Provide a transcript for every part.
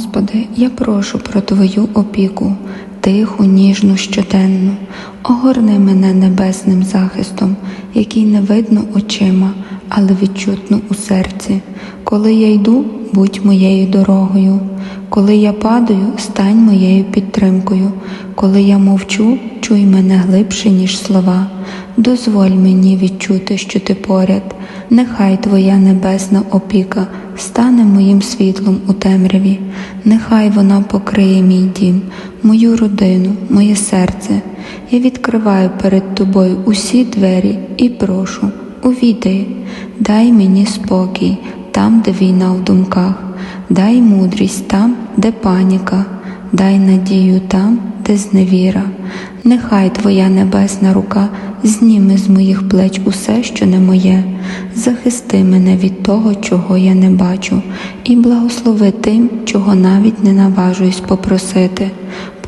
Господи, я прошу про Твою опіку, тиху, ніжну, щоденну. Огорни мене небесним захистом, який не видно очима, але відчутно у серці. Коли я йду, будь моєю дорогою. Коли я падаю, стань моєю підтримкою. Коли я мовчу, чуй мене глибше, ніж слова. Дозволь мені відчути, що ти поряд. Нехай Твоя небесна опіка стане моїм світлом у темряві. Нехай вона покриє мій дім, мою родину, моє серце. Я відкриваю перед тобою усі двері і прошу, увійди, дай мені спокій там, де війна в думках, дай мудрість там, де паніка, дай надію там, де зневіра. Нехай Твоя небесна рука зніме з моїх плеч усе, що не моє, захисти мене від того, чого я не бачу, і благослови тим, чого навіть не наважуюсь попросити.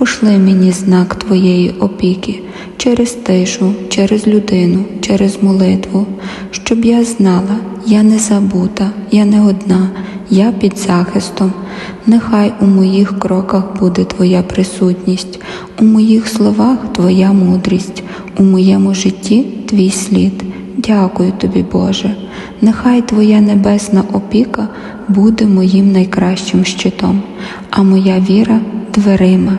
Пошли мені знак Твоєї опіки через тишу, через людину, через молитву, щоб я знала, я не забута, я не одна, я під захистом. Нехай у моїх кроках буде Твоя присутність, у моїх словах Твоя мудрість, у моєму житті Твій слід. Дякую тобі, Боже. Нехай Твоя небесна опіка буде моїм найкращим щитом, а моя віра дверима,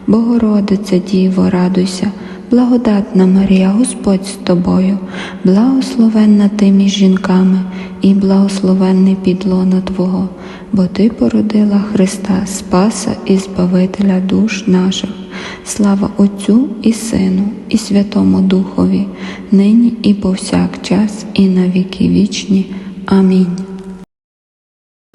Богородице Діво, радуйся, благодатна Марія, Господь з тобою, благословенна ти між жінками, і благословенний підлона Твого, бо Ти породила Христа, Спаса і Збавителя душ наших. Слава Отцю і Сину, і Святому Духові, нині і повсякчас, і на віки вічні. Амінь.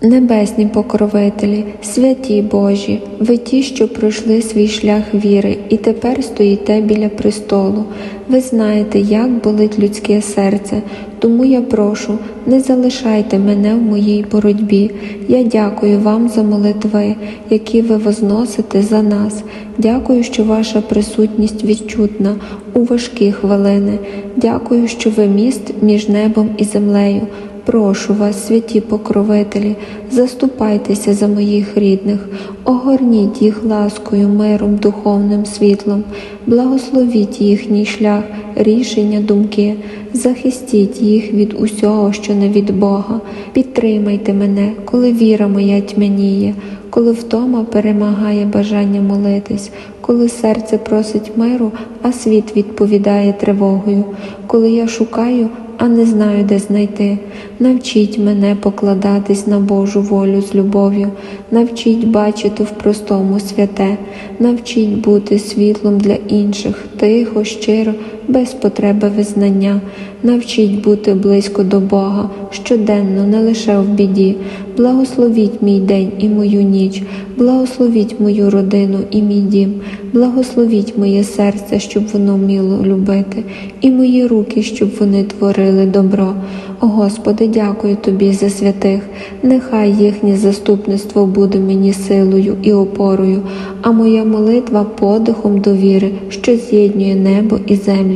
Небесні покровителі, святі Божі, ви ті, що пройшли свій шлях віри і тепер стоїте біля престолу. Ви знаєте, як болить людське серце, тому я прошу, не залишайте мене в моїй боротьбі. Я дякую вам за молитви, які ви возносите за нас. Дякую, що ваша присутність відчутна у важкі хвилини. Дякую, що ви міст між небом і землею. Прошу вас, святі покровителі, заступайтеся за моїх рідних, огорніть їх ласкою, миром, духовним світлом, благословіть їхній шлях, рішення, думки, захистіть їх від усього, що не від Бога. Підтримайте мене, коли віра моя тьмяніє, коли втома перемагає бажання молитись, коли серце просить миру, а світ відповідає тривогою, коли я шукаю а не знаю, де знайти. Навчіть мене покладатись на Божу волю з любов'ю, навчіть бачити в простому святе, навчіть бути світлом для інших, тихо, щиро, без потреби визнання, навчіть бути близько до Бога, щоденно, не лише в біді. Благословіть мій день і мою ніч, благословіть мою родину і мій дім, благословіть моє серце, щоб воно вміло любити, і мої руки, щоб вони творили добро. О Господи, дякую Тобі за святих. Нехай їхнє заступництво буде мені силою і опорою, а моя молитва подихом довіри, що з'єднує небо і землю.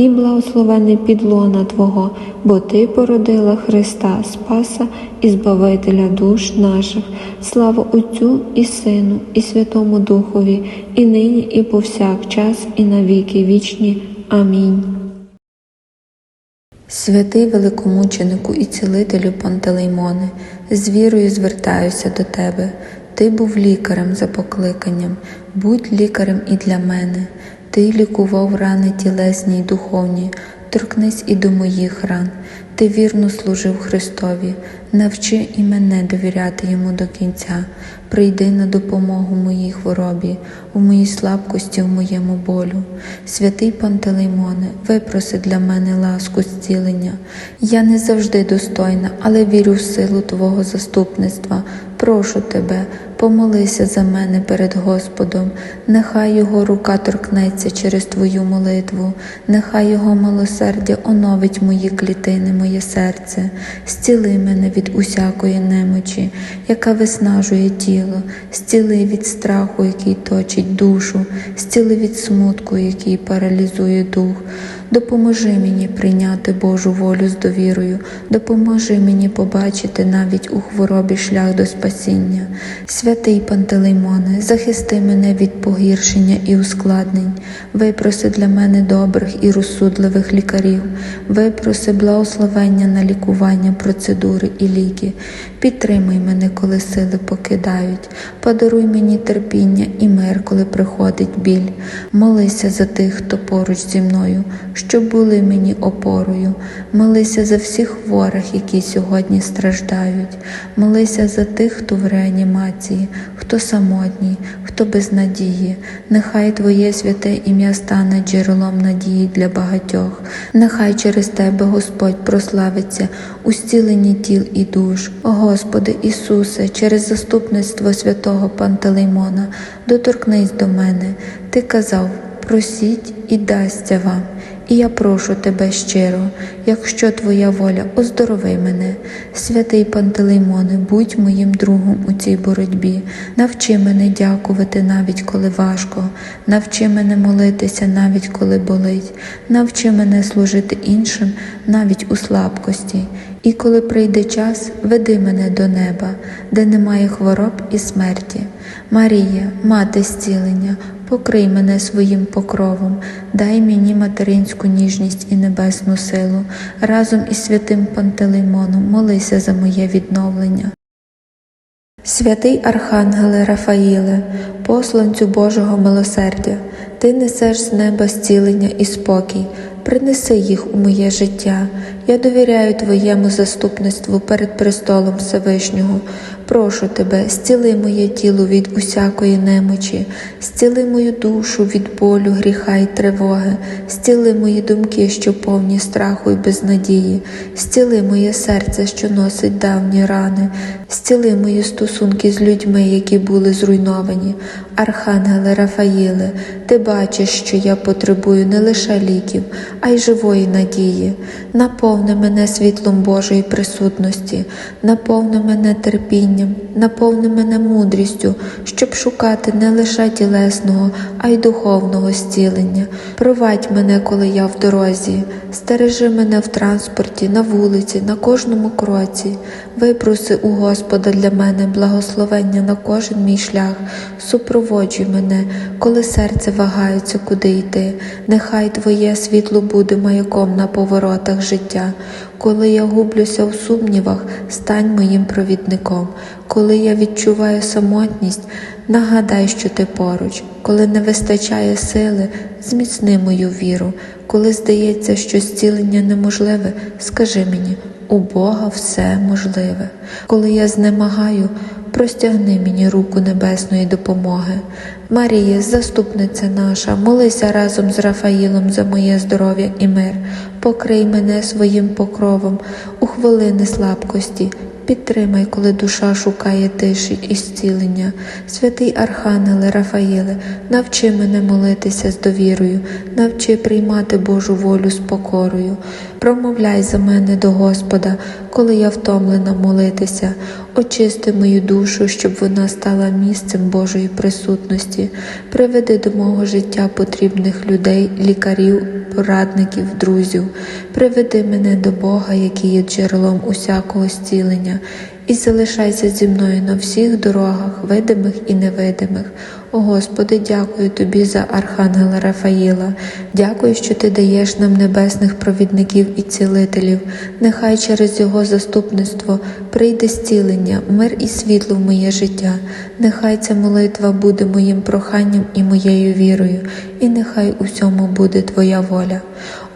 і благословений підлона Твого, бо Ти породила Христа, Спаса і Збавителя душ наших. Слава Отцю і Сину, і Святому Духові, і нині, і повсякчас, і на віки вічні. Амінь. Святий великомученику і цілителю Пантелеймоне, з вірою звертаюся до тебе. ти був лікарем за покликанням, будь лікарем і для мене. Ти лікував рани тілесні й духовні, торкнись і до моїх ран. Ти вірно служив Христові, навчи і мене довіряти йому до кінця. Прийди на допомогу моїй хворобі, у моїй слабкості, в моєму болю. Святий Пантелеймоне, випроси для мене ласку зцілення. Я не завжди достойна, але вірю в силу Твого заступництва. Прошу тебе, помолися за мене перед Господом, нехай Його рука торкнеться через Твою молитву, нехай Його милосердя оновить мої клітини, моє серце, зціли мене від усякої немочі, яка виснажує тіло, зціли від страху, який точить душу, зціли від смутку, який паралізує дух. Допоможи мені прийняти Божу волю з довірою, допоможи мені побачити навіть у хворобі шлях до спасіння. Святий Пантелеймоне, захисти мене від погіршення і ускладнень, випроси для мене добрих і розсудливих лікарів, випроси благословення на лікування, процедури і ліки. Підтримай мене, коли сили покидають, подаруй мені терпіння і мир, коли приходить біль. Молися за тих, хто поруч зі мною, щоб були мені опорою. Молися за всіх хворих, які сьогодні страждають. Молися за тих, хто в реанімації, хто самотній, хто без надії. Нехай Твоє святе ім'я стане джерелом надії для багатьох. Нехай через Тебе Господь прославиться у зціленні тіл і душ. О Господи Ісусе, через заступництво святого Пантелеймона, доторкнись до мене. Ти казав, просіть і дасться вам. І я прошу тебе щиро, якщо твоя воля, оздорови мене, святий Пантелеймоне, будь моїм другом у цій боротьбі, навчи мене дякувати навіть коли важко, навчи мене молитися навіть коли болить, навчи мене служити іншим навіть у слабкості. І коли прийде час, веди мене до неба, де немає хвороб і смерті. Марія, мати зцілення, покрий мене своїм покровом, дай мені материнську ніжність і небесну силу. Разом із святим Пантелеймоном молися за моє відновлення. Святий Архангеле Рафаїле, посланцю Божого милосердя, ти несеш з неба зцілення і спокій, принеси їх у моє життя. Я довіряю Твоєму заступництву перед престолом Всевишнього. Прошу тебе, зціли моє тіло від усякої немочі, зціли мою душу від болю, гріха й тривоги, зціли мої думки, що повні страху й безнадії, зціли моє серце, що носить давні рани, зціли мої стосунки з людьми, які були зруйновані. Архангеле Рафаїле, ти бачиш, що я потребую не лише ліків, а й живої надії. Наповни мене світлом Божої присутності, наповни мене терпінням, наповни мене мудрістю, щоб шукати не лише тілесного, а й духовного зцілення. Провадь мене, коли я в дорозі, стережи мене в транспорті, на вулиці, на кожному кроці. Випроси у Господа для мене благословення на кожен мій шлях, супроводжуй мене, коли серце вагається, куди йти. Нехай Твоє світло буде маяком на поворотах життя. Коли я гублюся в сумнівах, стань моїм провідником. Коли я відчуваю самотність, нагадай, що ти поруч. Коли не вистачає сили, зміцни мою віру. Коли здається, що зцілення неможливе, скажи мені. У Бога все можливе. Коли я знемагаю, простягни мені руку небесної допомоги. Марія, заступниця наша, молися разом з Рафаїлом за моє здоров'я і мир. Покрий мене своїм покровом у хвилини слабкості. Підтримай, коли душа шукає тиші і зцілення. Святий Архангеле Рафаїле, навчи мене молитися з довірою, навчи приймати Божу волю з покорою. Промовляй за мене до Господа, коли я втомлена молитися. Очисти мою душу, щоб вона стала місцем Божої присутності. Приведи до мого життя потрібних людей, лікарів, порадників, друзів. Приведи мене до Бога, який є джерелом усякого зцілення, і залишайся зі мною на всіх дорогах, видимих і невидимих. О Господи, дякую Тобі за Архангела Рафаїла. Дякую, що Ти даєш нам небесних провідників і цілителів. Нехай через його заступництво прийде зцілення, мир і світло в моє життя. Нехай ця молитва буде моїм проханням і моєю вірою, і нехай у всьому буде Твоя воля.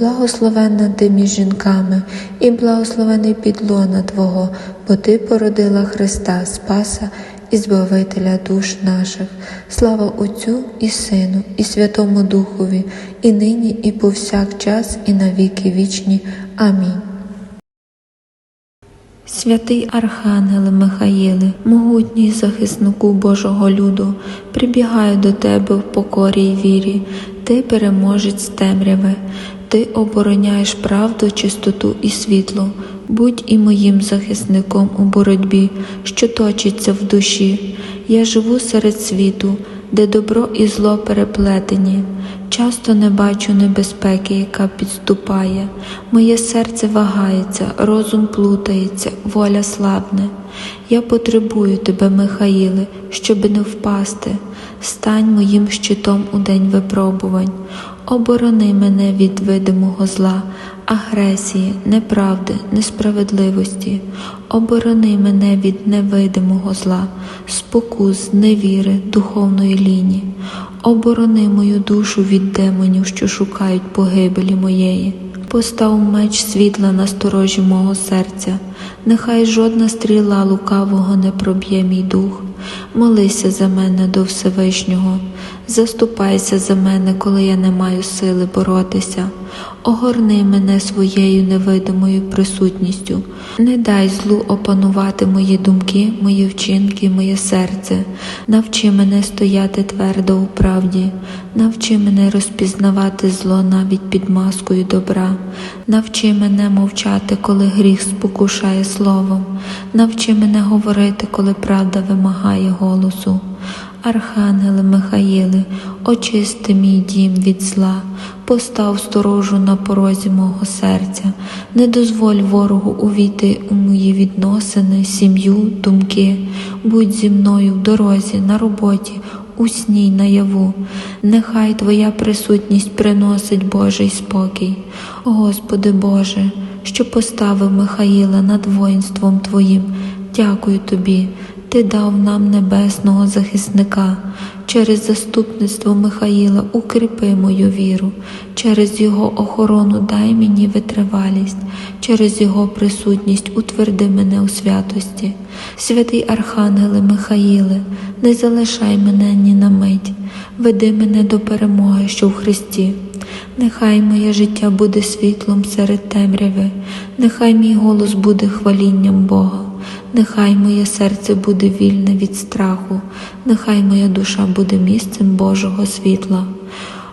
Благословенна ти між жінками, і благословений підлона Твого, бо Ти породила Христа, Спаса і Збавителя душ наших. Слава Отцю і Сину, і Святому Духові, і нині, і повсякчас, і на віки вічні. Амінь. Святий Архангеле Михаїле, могутній захиснику Божого люду, прибігаю до тебе в покорі й вірі, ти переможець темряви, ти обороняєш правду, чистоту і світло. Будь і моїм захисником у боротьбі, що точиться в душі. Я живу серед світу, де добро і зло переплетені. Часто не бачу небезпеки, яка підступає. Моє серце вагається, розум плутається, воля слабне. Я потребую тебе, Михаїле, щоби не впасти. Стань моїм щитом у день випробувань. Оборони мене від видимого зла, агресії, неправди, несправедливості. Оборони мене від невидимого зла, спокус, невіри, духовної лінії. Оборони мою душу від демонів, що шукають погибелі моєї. Постав меч світла на сторожі мого серця, нехай жодна стріла лукавого не проб'є мій дух. Молися за мене до Всевишнього, заступайся за мене, коли я не маю сили боротися. Огорни мене своєю невидимою присутністю, не дай злу опанувати мої думки, мої вчинки, моє серце. Навчи мене стояти твердо у правді, навчи мене розпізнавати зло навіть під маскою добра, навчи мене мовчати, коли гріх спокушає словом, навчи мене говорити, коли правда вимагає голосу. Архангеле Михаїле, очисти мій дім від зла, постав сторожу на порозі мого серця, не дозволь ворогу увійти у мої відносини, сім'ю, думки, будь зі мною в дорозі, на роботі, у сні наяву. Нехай Твоя присутність приносить Божий спокій. Господи Боже, що поставив Михаїла над воїнством Твоїм, дякую Тобі. Ти дав нам небесного захисника. Через заступництво Михаїла укріпи мою віру, через його охорону дай мені витривалість, через його присутність утверди мене у святості. Святий Архангеле Михаїле, не залишай мене ні на мить, веди мене до перемоги, що в Христі. Нехай моє життя буде світлом серед темряви, нехай мій голос буде хвалінням Бога. Нехай моє серце буде вільне від страху, нехай моя душа буде місцем Божого світла.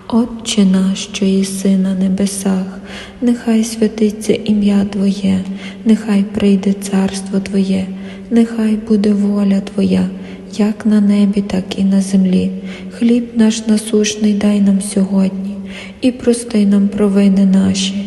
Отче наш, що єси на небесах, нехай святиться ім'я Твоє, нехай прийде царство Твоє, нехай буде воля Твоя, як на небі, так і на землі. Хліб наш насушний дай нам сьогодні, і прости нам провини наші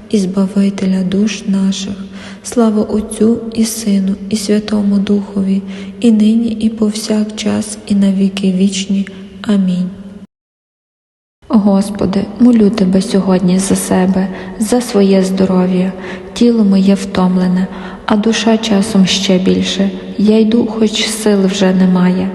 і Збавителя душ наших. Слава Отцю і Сину, і Святому Духові, і нині, і повсякчас, і на віки вічні. Амінь. Господи, молю Тебе сьогодні за себе, за своє здоров'я, тіло моє втомлене, а душа часом ще більше. Я йду, хоч сил вже немає,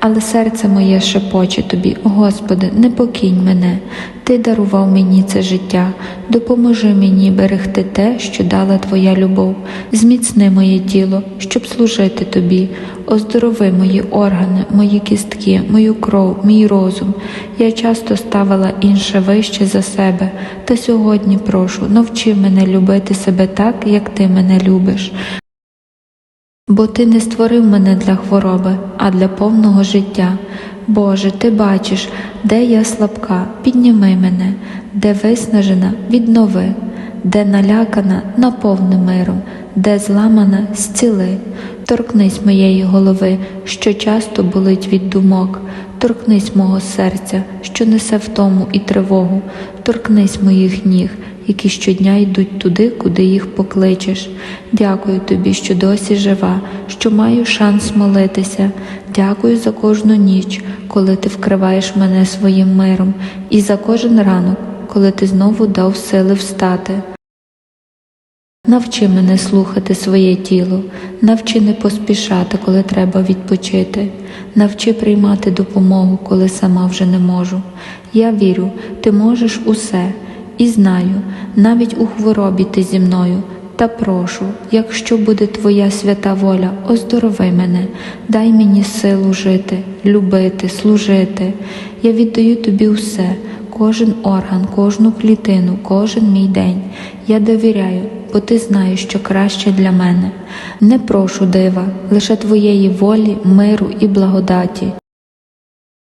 але серце моє шепоче тобі, Господи, не покинь мене. Ти дарував мені це життя, допоможи мені берегти те, що дала Твоя любов. Зміцни моє тіло, щоб служити Тобі. Оздорови мої органи, мої кістки, мою кров, мій розум. Я часто ставила інше вище за себе, та сьогодні прошу, навчи мене любити себе так, як ти мене любиш. Бо ти не створив мене для хвороби, а для повного життя. Боже, ти бачиш, де я слабка, підніми мене, де виснажена, віднови, де налякана, наповни миром, де зламана, зціли. Торкнись моєї голови, що часто болить від думок, торкнись мого серця, що несе втому і тривогу, торкнись моїх ніг, які щодня йдуть туди, куди їх покличеш. Дякую тобі, що досі жива, що маю шанс молитися. Дякую за кожну ніч, коли ти вкриваєш мене своїм миром, і за кожен ранок, коли ти знову дав сили встати. Навчи мене слухати своє тіло, навчи не поспішати, коли треба відпочити, навчи приймати допомогу, коли сама вже не можу. Я вірю, ти можеш усе, і знаю, навіть у хворобі ти зі мною. Та прошу, якщо буде твоя свята воля, оздорови мене, дай мені силу жити, любити, служити. Я віддаю тобі усе, кожен орган, кожну клітину, кожен мій день. Я довіряю, бо ти знаєш, що краще для мене. Не прошу дива, лише твоєї волі, миру і благодаті.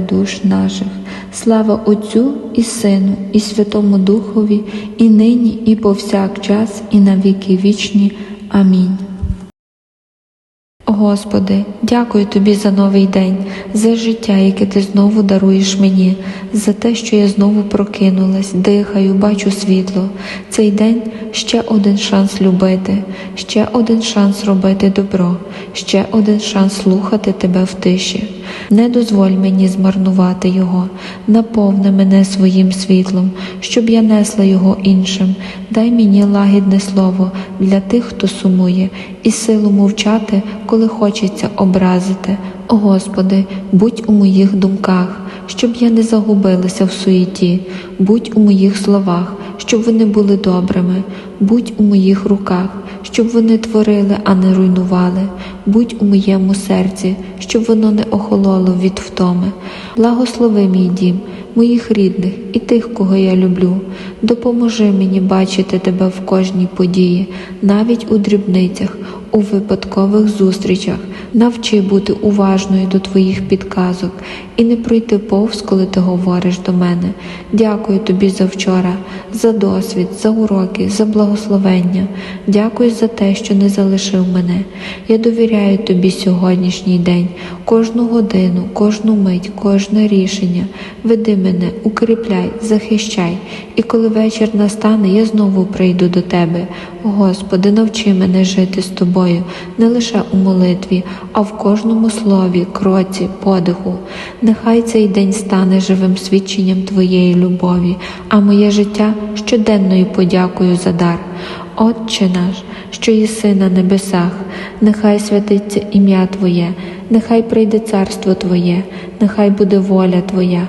душ наших. Слава Отцю і Сину, і Святому Духові, і нині, і повсякчас, і на віки вічні. Амінь. Господи, дякую Тобі за новий день, за життя, яке Ти знову даруєш мені, за те, що я знову прокинулась, дихаю, бачу світло. Цей день ще один шанс любити, ще один шанс робити добро, ще один шанс слухати Тебе в тиші. Не дозволь мені змарнувати його, наповни мене своїм світлом, щоб я несла його іншим. Дай мені лагідне слово для тих, хто сумує, і силу мовчати, коли хочеться образити. О Господи, будь у моїх думках, щоб я не загубилася в суєті, будь у моїх словах, щоб вони були добрими, будь у моїх руках, щоб вони творили, а не руйнували, будь у моєму серці, щоб воно не охололо від втоми. Благослови мій дім, моїх рідних і тих, кого я люблю. Допоможи мені бачити тебе в кожній події, навіть у дрібницях, у випадкових зустрічах. Навчи бути уважною до твоїх підказок і не пройти повз, коли ти говориш до мене. Дякую тобі за вчора, за досвід, за уроки, за благословення. Дякую за те, що не залишив мене. Я довіряю тобі сьогоднішній день, кожну годину, кожну мить, кожне рішення. Веди мене, укріпляй, захищай. І коли вечір настане, я знову прийду до тебе. Господи, навчи мене жити з тобою, не лише у молитві, а в кожному слові, кроці, подиху. Нехай цей день стане живим свідченням Твоєї любові, а моє життя щоденною подякою за дар. Отче наш, що єси на небесах, нехай святиться ім'я Твоє, нехай прийде царство Твоє, нехай буде воля Твоя,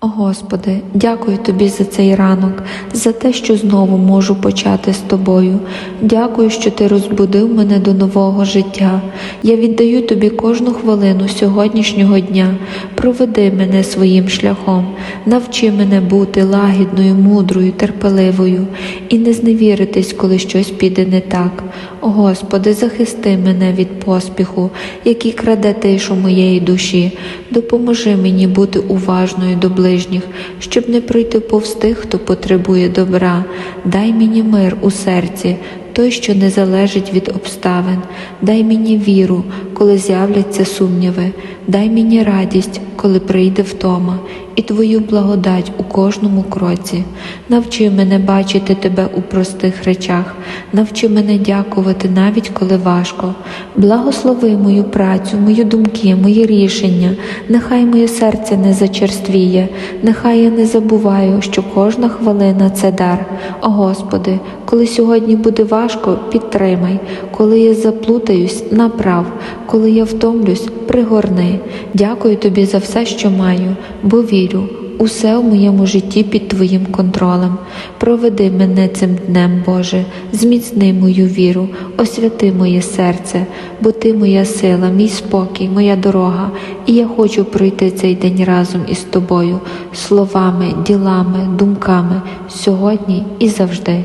Господи, дякую Тобі за цей ранок, за те, що знову можу почати з Тобою. Дякую, що Ти розбудив мене до нового життя. Я віддаю Тобі кожну хвилину сьогоднішнього дня. Проведи мене своїм шляхом, навчи мене бути лагідною, мудрою, терпеливою і не зневіритись, коли щось піде не так. Господи, захисти мене від поспіху, який краде тишу моєї душі. Допоможи мені бути уважною до ближніх, щоб не пройти повз тих, хто потребує добра. Дай мені мир у серці, той, що не залежить від обставин. Дай мені віру, коли з'являться сумніви. Дай мені радість, коли прийде втома, і Твою благодать у кожному кроці. Навчи мене бачити Тебе у простих речах, навчи мене дякувати навіть коли важко. Благослови мою працю, мої думки, мої рішення. Нехай моє серце не зачерствіє, нехай я не забуваю, що кожна хвилина це дар. О Господи, коли сьогодні буде важко, підтримай, коли я заплутаюсь, направ, коли я втомлюсь, пригорни. Дякую тобі за все, що маю, бо вірю. Усе в моєму житті під Твоїм контролем. Проведи мене цим днем, Боже, зміцни мою віру, освяти моє серце, бо Ти моя сила, мій спокій, моя дорога, і я хочу пройти цей день разом із Тобою, словами, ділами, думками, сьогодні і завжди.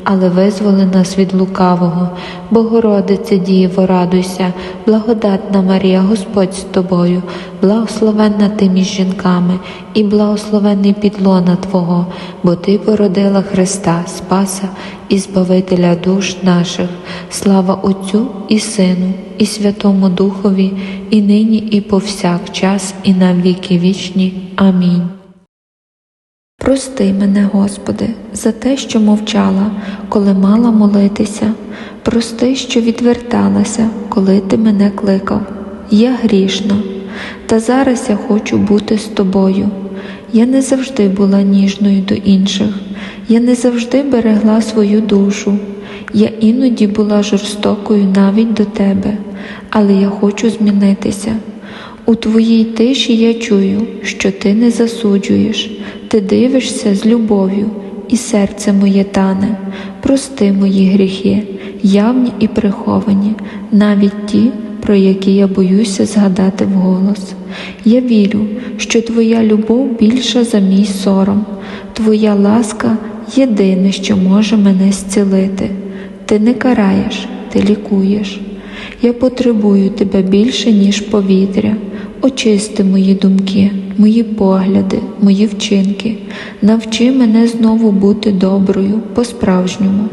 але визволи нас від лукавого. Богородице Діво, радуйся, благодатна Марія, Господь з тобою, благословенна ти між жінками, і благословенний підлона Твого, бо Ти породила Христа, Спаса і Збавителя душ наших. Слава Отцю і Сину, і Святому Духові, і нині, і повсякчас, і на віки вічні. Амінь. Прости мене, Господи, за те, що мовчала, коли мала молитися. Прости, що відверталася, коли ти мене кликав. Я грішна, та зараз я хочу бути з тобою. Я не завжди була ніжною до інших, я не завжди берегла свою душу. Я іноді була жорстокою навіть до тебе, але я хочу змінитися. У твоїй тиші я чую, що ти не засуджуєш, ти дивишся з любов'ю, і серце моє тане. Прости мої гріхи, явні і приховані, навіть ті, про які я боюся згадати вголос. Я вірю, що Твоя любов більша за мій сором, Твоя ласка єдине, що може мене зцілити. Ти не караєш, ти лікуєш. Я потребую тебе більше, ніж повітря. Очисти мої думки, мої погляди, мої вчинки. Навчи мене знову бути доброю, по-справжньому.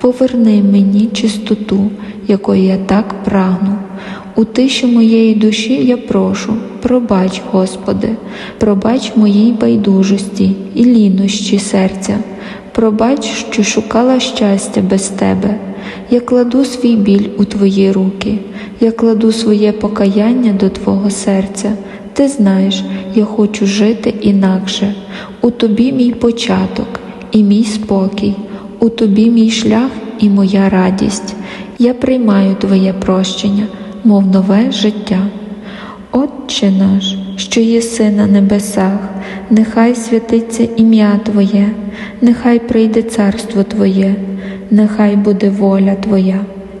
Поверни мені чистоту, якої я так прагну. У тиші моєї душі я прошу, пробач, Господи, пробач моїй байдужості і лінощі серця. Пробач, що шукала щастя без тебе. Я кладу свій біль у твої руки, я кладу своє покаяння до Твого серця. Ти знаєш, я хочу жити інакше. У тобі мій початок і мій спокій, у тобі мій шлях і моя радість. Я приймаю Твоє прощення, мов нове життя. Отче наш, що єси на небесах, нехай святиться ім'я Твоє, нехай прийде царство Твоє, нехай буде воля Твоя,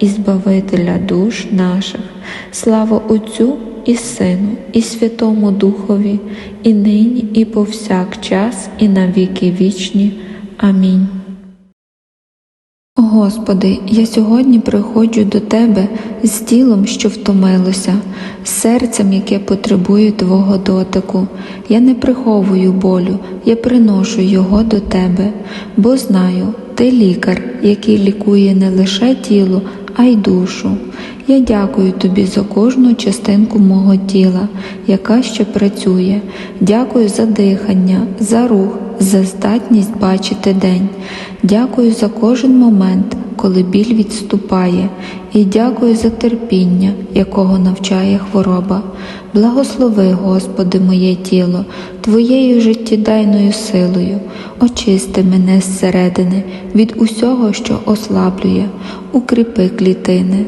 і Збавителя душ наших. Слава Отцю і Сину, і Святому Духові, і нині, і повсякчас, і на віки вічні. Амінь. Господи, я сьогодні приходжу до Тебе з тілом, що втомилося, з серцем, яке потребує Твого дотику. Я не приховую болю, я приношу його до Тебе, бо знаю, Ти лікар, який лікує не лише тіло, а й душу. Я дякую тобі за кожну частинку мого тіла, яка ще працює. Дякую за дихання, за рух, за здатність бачити день. Дякую за кожен момент, коли біль відступає, і дякую за терпіння, якого навчає хвороба. Благослови, Господи, моє тіло, Твоєю життєдайною силою, очисти мене зсередини від усього, що ослаблює, укріпи клітини,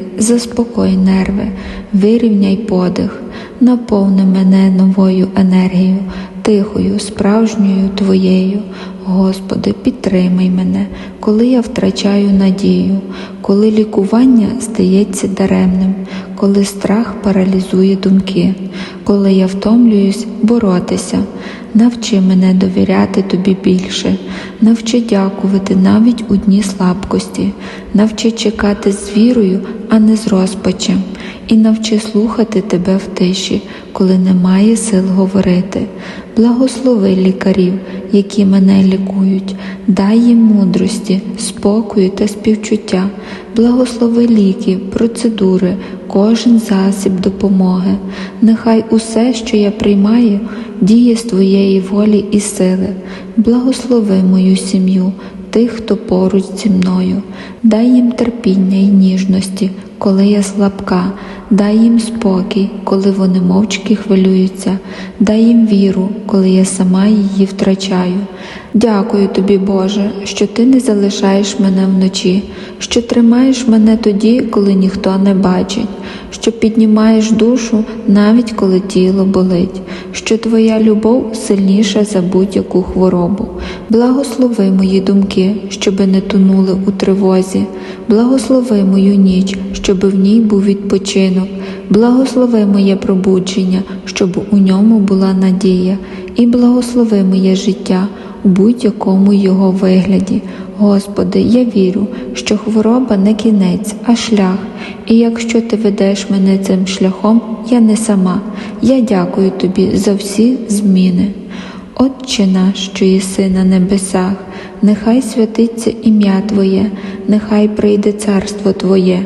заспокой нерви, вирівняй подих, наповни мене новою енергією, тихою, справжньою Твоєю. Господи, підтримай мене, коли я втрачаю надію, коли лікування здається даремним, коли страх паралізує думки, коли я втомлююсь боротися. Навчи мене довіряти тобі більше, навчи дякувати навіть у дні слабкості, навчи чекати з вірою, а не з розпачем, і навчи слухати тебе в тиші, коли немає сил говорити. Благослови лікарів, які мене лікують, дай їм мудрості, спокою та співчуття, благослови ліки, процедури, кожен засіб допомоги. Нехай усе, що я приймаю, діє з твоєї волі і сили. Благослови мою сім'ю, тих, хто поруч зі мною, дай їм терпіння і ніжності, коли я слабка, дай їм спокій, коли вони мовчки хвилюються, дай їм віру, коли я сама її втрачаю. Дякую тобі, Боже, що ти не залишаєш мене вночі, що тримаєш мене тоді, коли ніхто не бачить, що піднімаєш душу навіть коли тіло болить, що твоя любов сильніша за будь-яку хворобу. Благослови мої думки, щоби не тонули у тривозі, благослови мою ніч, щоби в ній був відпочинок, благослови моє пробудження, щоб у ньому була надія, і благослови моє життя у будь-якому його вигляді. Господи, я вірю, що хвороба не кінець, а шлях, і якщо ти ведеш мене цим шляхом, я не сама. Я дякую тобі за всі зміни. Отче наш, що єси на небесах, нехай святиться ім'я Твоє, нехай прийде царство Твоє,